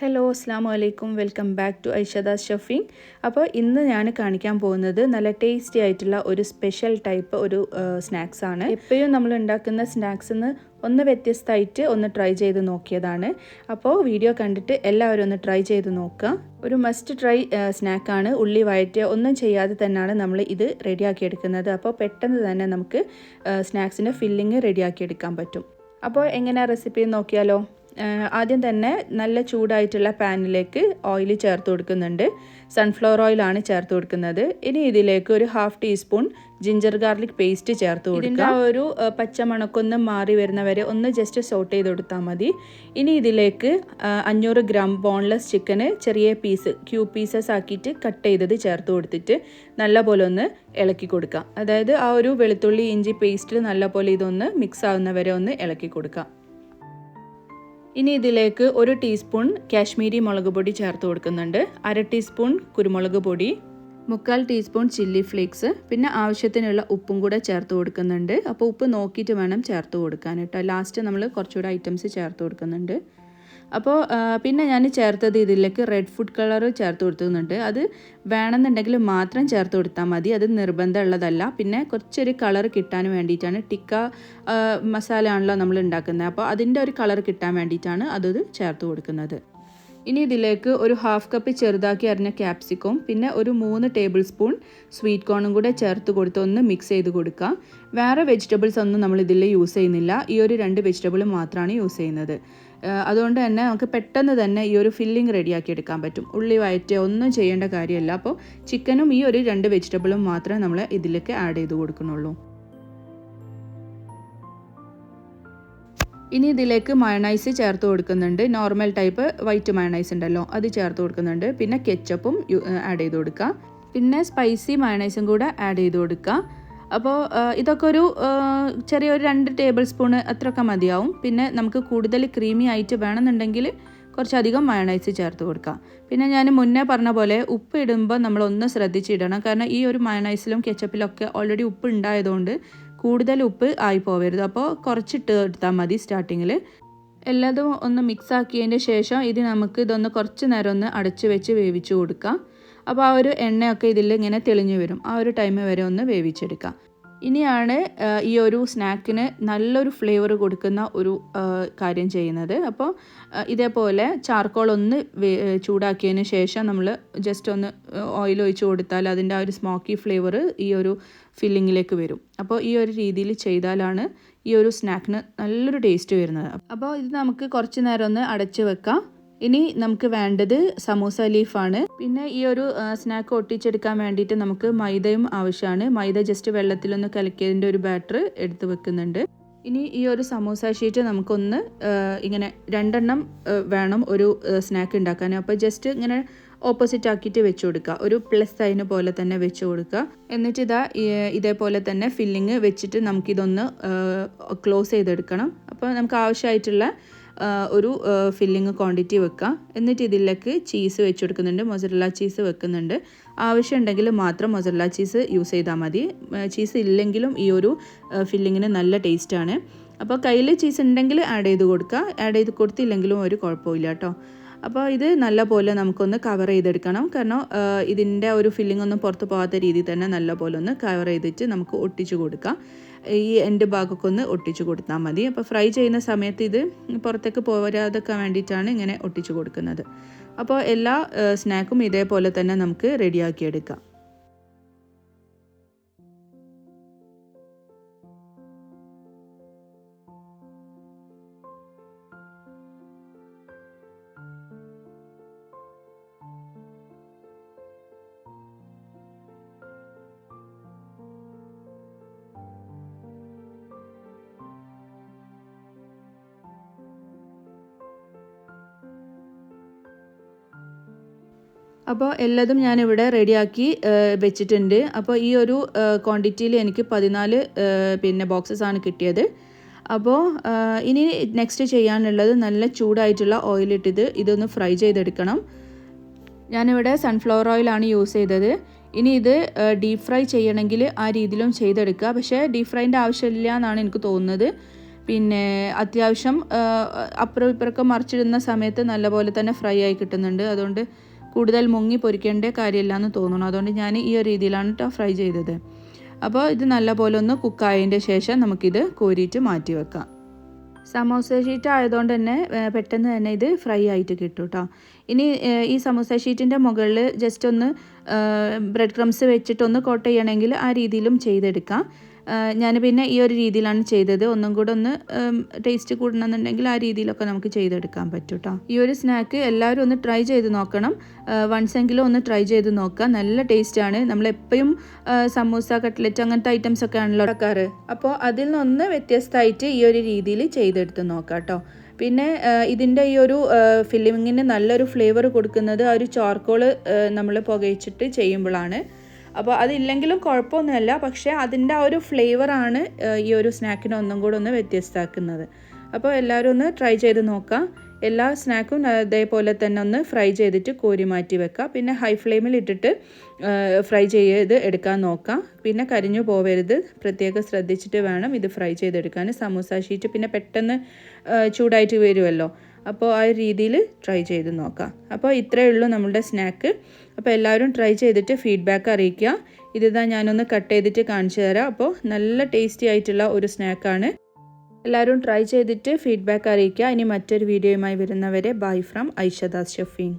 Hello അസ്സാം വലൈക്കും welcome back to ഐഷദാസ് ഷഫിങ് അപ്പോൾ ഇന്ന് ഞാൻ കാണിക്കാൻ പോകുന്നത് നല്ല ടേസ്റ്റി ആയിട്ടുള്ള ഒരു സ്പെഷ്യൽ ടൈപ്പ് ഒരു സ്നാക്സ് ആണ്. എപ്പോഴും നമ്മൾ ഉണ്ടാക്കുന്ന സ്നാക്സ് എന്ന് ഒന്ന് വ്യത്യസ്തമായിട്ട് ഒന്ന് ട്രൈ ചെയ്ത് നോക്കിയതാണ്. അപ്പോൾ വീഡിയോ കണ്ടിട്ട് എല്ലാവരും ഒന്ന് ട്രൈ ചെയ്ത് നോക്കുക. ഒരു മസ്റ്റ് ട്രൈ സ്നാക്കാണ് ഉള്ളി വഴറ്റിയ ഒന്നും ചെയ്യാതെ തന്നെയാണ് നമ്മൾ ഇത് റെഡിയാക്കി എടുക്കുന്നത്. അപ്പോൾ പെട്ടെന്ന് തന്നെ നമുക്ക് സ്നാക്സിന്റെ ഫില്ലിങ് റെഡിയാക്കി എടുക്കാൻ പറ്റും. അപ്പോൾ എങ്ങനെയാണ് റെസിപ്പി നോക്കിയാലോ? ആദ്യം തന്നെ നല്ല ചൂടായിട്ടുള്ള പാനിലേക്ക് ഓയിൽ ചേർത്ത് കൊടുക്കുന്നുണ്ട്. സൺഫ്ലവർ ഓയിലാണ് ചേർത്ത് കൊടുക്കുന്നത്. ഇനി ഇതിലേക്ക് ഒരു half teaspoon ginger garlic paste ചേർത്ത് കൊടുക്കുക. ഒരു പച്ചമണക്കൊന്ന് മാറി വരുന്നവരെ ഒന്ന് ജസ്റ്റ് സോട്ട് ചെയ്ത് കൊടുത്താൽ മതി. ഇനി ഇതിലേക്ക് അഞ്ഞൂറ് ഗ്രാം ബോൺലെസ് ചിക്കന് ചെറിയ പീസ് ക്യൂ പീസസ് ആക്കിയിട്ട് കട്ട് ചെയ്തത് ചേർത്ത് കൊടുത്തിട്ട് നല്ലപോലെ ഒന്ന് ഇളക്കി കൊടുക്കാം അതായത് ആ ഒരു വെളുത്തുള്ളി ഇഞ്ചി പേസ്റ്റിൽ നല്ലപോലെ ഇതൊന്ന് മിക്സ് ആവുന്നവരെ ഒന്ന് ഇളക്കി കൊടുക്കാം ഇനി ഇതിലേക്ക് ഒരു ടീസ്പൂൺ കാശ്മീരി മുളക് പൊടി ചേർത്ത് കൊടുക്കുന്നുണ്ട്. അര ടീസ്പൂൺ കുരുമുളക് പൊടി മുക്കാൽ ടീസ്പൂൺ ചില്ലി ഫ്ലേക്സ് പിന്നെ ആവശ്യത്തിനുള്ള ഉപ്പും കൂടെ ചേർത്ത് കൊടുക്കുന്നുണ്ട്. അപ്പോൾ ഉപ്പ് നോക്കിയിട്ട് വേണം ചേർത്ത് കൊടുക്കാൻ കേട്ടോ. ലാസ്റ്റ് നമ്മൾ കുറച്ചുകൂടെ ഐറ്റംസ് ചേർത്ത് കൊടുക്കുന്നുണ്ട്. അപ്പോൾ പിന്നെ ഞാൻ ചേർത്തത് ഇതിലേക്ക് റെഡ് ഫുഡ് കളർ ചേർത്ത് കൊടുത്തുന്നുണ്ട് അത് വേണമെന്നുണ്ടെങ്കിൽ മാത്രം ചേർത്ത് കൊടുത്താൽ മതി. അത് നിർബന്ധമുള്ളതല്ല. പിന്നെ കുറച്ചൊരു കളർ കിട്ടാൻ വേണ്ടിയിട്ടാണ് ടിക്ക മസാല ആണല്ലോ നമ്മൾ ഉണ്ടാക്കുന്നത്. അപ്പോൾ അതിന്റെ ഒരു കളർ കിട്ടാൻ വേണ്ടിയിട്ടാണ് അതത് ചേർത്ത് കൊടുക്കുന്നത്. ഇനി ഇതിലേക്ക് ഒരു ഹാഫ് കപ്പ് ചെറുതാക്കി അരിഞ്ഞ ക്യാപ്സിക്കവും പിന്നെ ഒരു മൂന്ന് ടേബിൾ സ്പൂൺ സ്വീറ്റ് കോണും കൂടെ ചേർത്ത് കൊടുത്ത് ഒന്ന് മിക്സ് ചെയ്ത് കൊടുക്കുക വേറെ വെജിറ്റബിൾസ് ഒന്നും നമ്മൾ ഇതിൽ യൂസ് ചെയ്യുന്നില്ല. ഈ ഒരു രണ്ട് വെജിറ്റബിൾ മാത്രമാണ് യൂസ് ചെയ്യുന്നത്. അതുകൊണ്ട് തന്നെ നമുക്ക് പെട്ടെന്ന് തന്നെ ഈ ഒരു ഫില്ലിംഗ് റെഡിയാക്കി എടുക്കാൻ പറ്റും. ഉള്ളി വയറ്റുക ഒന്നും ചെയ്യേണ്ട കാര്യമല്ല. അപ്പോൾ ചിക്കനും ഈ ഒരു രണ്ട് വെജിറ്റബിളും മാത്രമേ നമ്മൾ ഇതിലേക്ക് ആഡ് ചെയ്ത് കൊടുക്കുന്നുള്ളൂ. ഇനി ഇതിലേക്ക് മയണൈസ് ചേർത്ത് കൊടുക്കുന്നുണ്ട്. നോർമൽ ടൈപ്പ് വൈറ്റ് മയണൈസ് ഉണ്ടല്ലോ അത് ചേർത്ത് കൊടുക്കുന്നുണ്ട്. പിന്നെ കെച്ചപ്പും ആഡ് ചെയ്ത് കൊടുക്കുക. പിന്നെ സ്പൈസി മയണൈസും കൂടെ ആഡ് ചെയ്ത് കൊടുക്കുക. അപ്പോൾ ഇതൊക്കെ ഒരു ചെറിയൊരു രണ്ട് ടേബിൾ സ്പൂണ് അത്രയൊക്കെ മതിയാവും. പിന്നെ നമുക്ക് കൂടുതൽ ക്രീമി ആയിട്ട് വേണമെന്നുണ്ടെങ്കിൽ കുറച്ചധികം മയണൈസ് ചേർത്ത് കൊടുക്കാം പിന്നെ ഞാൻ മുന്നേ പറഞ്ഞ പോലെ ഉപ്പ് ഇടുമ്പോൾ നമ്മൾ ഒന്ന് ശ്രദ്ധിച്ചിടണം. കാരണം ഈ ഒരു മയണൈസിലും കെച്ചപ്പിലൊക്കെ ഓൾറെഡി ഉപ്പ് ഉണ്ടായതുകൊണ്ട് കൂടുതൽ ഉപ്പ് ആയി പോവരുത്. അപ്പോൾ കുറച്ചിട്ട് എടുത്താൽ മതി സ്റ്റാർട്ടിങ്ങിൽ എല്ലാതും ഒന്ന് മിക്സ് ആക്കിയതിന്റെ ശേഷം ഇത് നമുക്ക് ഇതൊന്ന് കുറച്ച് നേരം ഒന്ന് അടച്ച് വെച്ച് വേവിച്ച് കൊടുക്കാം. അപ്പോൾ ആ ഒരു എണ്ണയൊക്കെ ഇതിൽ ഇങ്ങനെ തെളിഞ്ഞു വരും. ആ ഒരു ടൈം വരെ ഒന്ന് വേവിച്ചെടുക്കാം. ഇനിയാണ് ഈ ഒരു സ്നാക്കിന് നല്ലൊരു ഫ്ലേവർ കൊടുക്കുന്ന ഒരു കാര്യം ചെയ്യുന്നത്. അപ്പോൾ ഇതേപോലെ ചാർക്കോൾ ഒന്ന് ചൂടാക്കിയതിന് ശേഷം നമ്മൾ ജസ്റ്റ് ഒന്ന് ഓയിൽ ഒഴിച്ച് കൊടുത്താൽ അതിന്റെ ആ ഒരു സ്മോക്കി ഫ്ലേവർ ഈ ഒരു ഫില്ലിങ്ങിലേക്ക് വരും. അപ്പോൾ ഈ ഒരു രീതിയിൽ ചെയ്താലാണ് ഈ ഒരു സ്നാക്കിന് നല്ലൊരു ടേസ്റ്റ് വരുന്നത്. അപ്പോൾ ഇത് നമുക്ക് കുറച്ച് നേരം ഒന്ന് അടച്ച് വെക്കാം. ഇനി നമുക്ക് വേണ്ടത് സമൂസ ലീഫാണ്. പിന്നെ ഈ ഒരു സ്നാക്ക് ഒട്ടിച്ചെടുക്കാൻ വേണ്ടിയിട്ട് നമുക്ക് മൈദയും ആവശ്യമാണ്. മൈദ ജസ്റ്റ് വെള്ളത്തിലൊന്ന് കലക്കിയതിന്റെ ഒരു ബാറ്റർ എടുത്ത് വെക്കുന്നുണ്ട്. ഇനി ഈ ഒരു സമൂസ ഷീറ്റ് നമുക്കൊന്ന് ഇങ്ങനെ രണ്ടെണ്ണം വേണം ഒരു സ്നാക്ക് ഉണ്ടാക്കാൻ. അപ്പോൾ ജസ്റ്റ് ഇങ്ങനെ ഓപ്പോസിറ്റ് ആക്കിയിട്ട് വെച്ച് കൊടുക്കുക. ഒരു പ്ലസ് സൈന് പോലെ തന്നെ വെച്ച് കൊടുക്കുക. എന്നിട്ട് ഇതാ ഇതേപോലെ തന്നെ ഫില്ലിങ് വെച്ചിട്ട് നമുക്കിതൊന്ന് ക്ലോസ് ചെയ്തെടുക്കണം. അപ്പോൾ നമുക്ക് ആവശ്യമായിട്ടുള്ള ഒരു ഫില്ലിങ് ക്വാണ്ടിറ്റി വെക്കുക എന്നിട്ട് ഇതിലേക്ക് ചീസ് വെച്ച് കൊടുക്കുന്നുണ്ട് മൊസറല്ല ചീസ് വെക്കുന്നുണ്ട്. ആവശ്യമുണ്ടെങ്കിൽ മാത്രം മൊസറല്ല ചീസ് യൂസ് ചെയ്താൽ മതി. ചീസ് ഇല്ലെങ്കിലും ഈ ഒരു ഫില്ലിങ്ങിന് നല്ല ടേസ്റ്റാണ് അപ്പോൾ കയ്യിൽ ചീസ് ഉണ്ടെങ്കിൽ ആഡ് ചെയ്ത് കൊടുക്കുക. ആഡ് ചെയ്ത് കൊടുത്തില്ലെങ്കിലും ഒരു കുഴപ്പമില്ല കേട്ടോ. അപ്പോൾ ഇത് നല്ല പോലെ നമുക്കൊന്ന് കവർ ചെയ്തെടുക്കണം. കാരണം ഇതിന്റെ ഒരു ഫില്ലിംഗ് ഒന്നും പുറത്ത് പോകാത്ത രീതിയിൽ തന്നെ നല്ല പോലെ ഒന്ന് കവർ ചെയ്തിട്ട് നമുക്ക് ഒട്ടിച്ചു കൊടുക്കാം. ഈ എന്റെ ഭാഗമൊക്കെ ഒന്ന് ഒട്ടിച്ച് കൊടുത്താൽ മതി. അപ്പോൾ ഫ്രൈ ചെയ്യുന്ന സമയത്ത് ഇത് പുറത്തേക്ക് പോരാതൊക്കെ വേണ്ടിയിട്ടാണ് ഇങ്ങനെ ഒട്ടിച്ചു കൊടുക്കുന്നത്. അപ്പോൾ എല്ലാ സ്നാക്കും ഇതേപോലെ തന്നെ നമുക്ക് റെഡിയാക്കിയെടുക്കാം അപ്പോൾ എല്ലാതും ഞാനിവിടെ റെഡിയാക്കി വെച്ചിട്ടുണ്ട്. അപ്പോൾ ഈ ഒരു ക്വാണ്ടിറ്റിയിൽ എനിക്ക് പതിനാല് പിന്നെ ബോക്സസ് ആണ് കിട്ടിയത്. അപ്പോൾ ഇനി നെക്സ്റ്റ് ചെയ്യാനുള്ളത് നല്ല ചൂടായിട്ടുള്ള ഓയിലിട്ടിത് ഇതൊന്ന് ഫ്രൈ ചെയ്തെടുക്കണം. ഞാനിവിടെ സൺഫ്ലവർ ഓയിലാണ് യൂസ് ചെയ്തത്. ഇനി ഇത് ഡീപ് ഫ്രൈ ചെയ്യണമെങ്കിൽ ആ രീതിയിലും ചെയ്തെടുക്കുക. പക്ഷേ ഡീപ് ഫ്രൈന്റെ ആവശ്യമില്ല എന്നാണ് എനിക്ക് തോന്നുന്നത്. പിന്നെ അത്യാവശ്യം അപ്പുറം ഇപ്പുറമൊക്കെ മറിച്ചിടുന്ന സമയത്ത് നല്ലപോലെ തന്നെ ഫ്രൈ ആയി കിട്ടുന്നുണ്ട്. അതുകൊണ്ട് കൂടുതൽ മുങ്ങി പൊരിക്കേണ്ട കാര്യമില്ല എന്ന് തോന്നുന്നു. അതുകൊണ്ട് ഞാൻ ഈ ഒരു രീതിയിലാണ് കേട്ടോ ഫ്രൈ ചെയ്തത്. അപ്പോൾ ഇത് നല്ലപോലെ ഒന്ന് കുക്കായതിന്റെ ശേഷം നമുക്കിത് കോരിയിട്ട് മാറ്റി വെക്കാം. സമോസ ഷീറ്റ് ആയതുകൊണ്ട് തന്നെ പെട്ടെന്ന് തന്നെ ഇത് ഫ്രൈ ആയിട്ട് കിട്ടും കേട്ടോ ഇനി ഈ സമോസ ഷീറ്റിന്റെ മുകളിൽ ജസ്റ്റ് ഒന്ന് ബ്രെഡ് ക്രംസ് വെച്ചിട്ടൊന്ന് കോട്ട് ചെയ്യണമെങ്കിൽ ആ രീതിയിലും ചെയ്തെടുക്കാം. ഞാൻ പിന്നെ ഈ ഒരു രീതിയിലാണ് ചെയ്തത്. ഒന്നും കൂടെ ഒന്ന് ടേസ്റ്റ് കൂടണമെന്നുണ്ടെങ്കിൽ ആ രീതിയിലൊക്കെ നമുക്ക് ചെയ്തെടുക്കാൻ പറ്റും കേട്ടോ ഈ ഒരു സ്നാക്ക് എല്ലാവരും ഒന്ന് ട്രൈ ചെയ്ത് നോക്കണം. വൺസ് എങ്കിലും ഒന്ന് ട്രൈ ചെയ്ത് നോക്കുക. നല്ല ടേസ്റ്റ് ആണ്. നമ്മൾ എപ്പോഴും സമൂസ കട്ട്ലറ്റ് അങ്ങനത്തെ ഐറ്റംസ് ഒക്കെ ആണല്ലോ ഉണ്ടാക്കാറ്. അപ്പോൾ അതിൽ നിന്നൊന്ന് വ്യത്യസ്തമായിട്ട് ഈ ഒരു രീതിയിൽ ചെയ്തെടുത്ത് നോക്കാം കേട്ടോ പിന്നെ ഇതിന്റെ ഈ ഒരു ഫില്ലിങ്ങിന് നല്ലൊരു ഫ്ലേവർ കൊടുക്കുന്നത് ആ ഒരു ചോർക്കോൾ നമ്മൾ പുകയിച്ചിട്ട് ചെയ്യുമ്പോഴാണ്. അപ്പോൾ അതില്ലെങ്കിലും കുഴപ്പമൊന്നുമല്ല. പക്ഷേ അതിന്റെ ആ ഒരു ഫ്ലേവറാണ് ഈ ഒരു സ്നാക്കിനെ ഒന്നും കൂടെ ഒന്ന് വ്യത്യസ്തമാക്കുന്നത് അപ്പോൾ എല്ലാവരും ഒന്ന് ട്രൈ ചെയ്ത് നോക്കാം. എല്ലാ സ്നാക്കും അതേപോലെ തന്നെ ഒന്ന് ഫ്രൈ ചെയ്തിട്ട് കോരി മാറ്റി വെക്കുക പിന്നെ ഹൈ ഫ്ലെയിമിൽ ഇട്ടിട്ട് ഫ്രൈ ചെയ്ത് എടുക്കാൻ നോക്കാം. പിന്നെ കരിഞ്ഞു പോവരുത്. പ്രത്യേകം ശ്രദ്ധിച്ചിട്ട് വേണം ഇത് ഫ്രൈ ചെയ്തെടുക്കാൻ. സമൂസ ഷീറ്റ് പിന്നെ പെട്ടെന്ന് ചൂടായിട്ട് വരുമല്ലോ. അപ്പോൾ ആ രീതിയിൽ ട്രൈ ചെയ്ത് നോക്കാം. അപ്പോൾ ഇത്രയേ ഉള്ളൂ നമ്മളുടെ സ്നാക്ക് അപ്പോൾ എല്ലാവരും ട്രൈ ചെയ്തിട്ട് ഫീഡ്ബാക്ക് അറിയിക്കുക. ഇതിതാ ഞാനൊന്ന് കട്ട് ചെയ്തിട്ട് കാണിച്ചു തരാം. അപ്പോൾ നല്ല ടേസ്റ്റി ആയിട്ടുള്ള ഒരു സ്നാക്കാണ് എല്ലാവരും ട്രൈ ചെയ്തിട്ട് ഫീഡ്ബാക്ക് അറിയിക്കുക. ഇനി മറ്റൊരു വീഡിയോയുമായി വരുന്നവരെ ബൈ ഫ്രം ഐഷദാസ് ഷഫീൻ.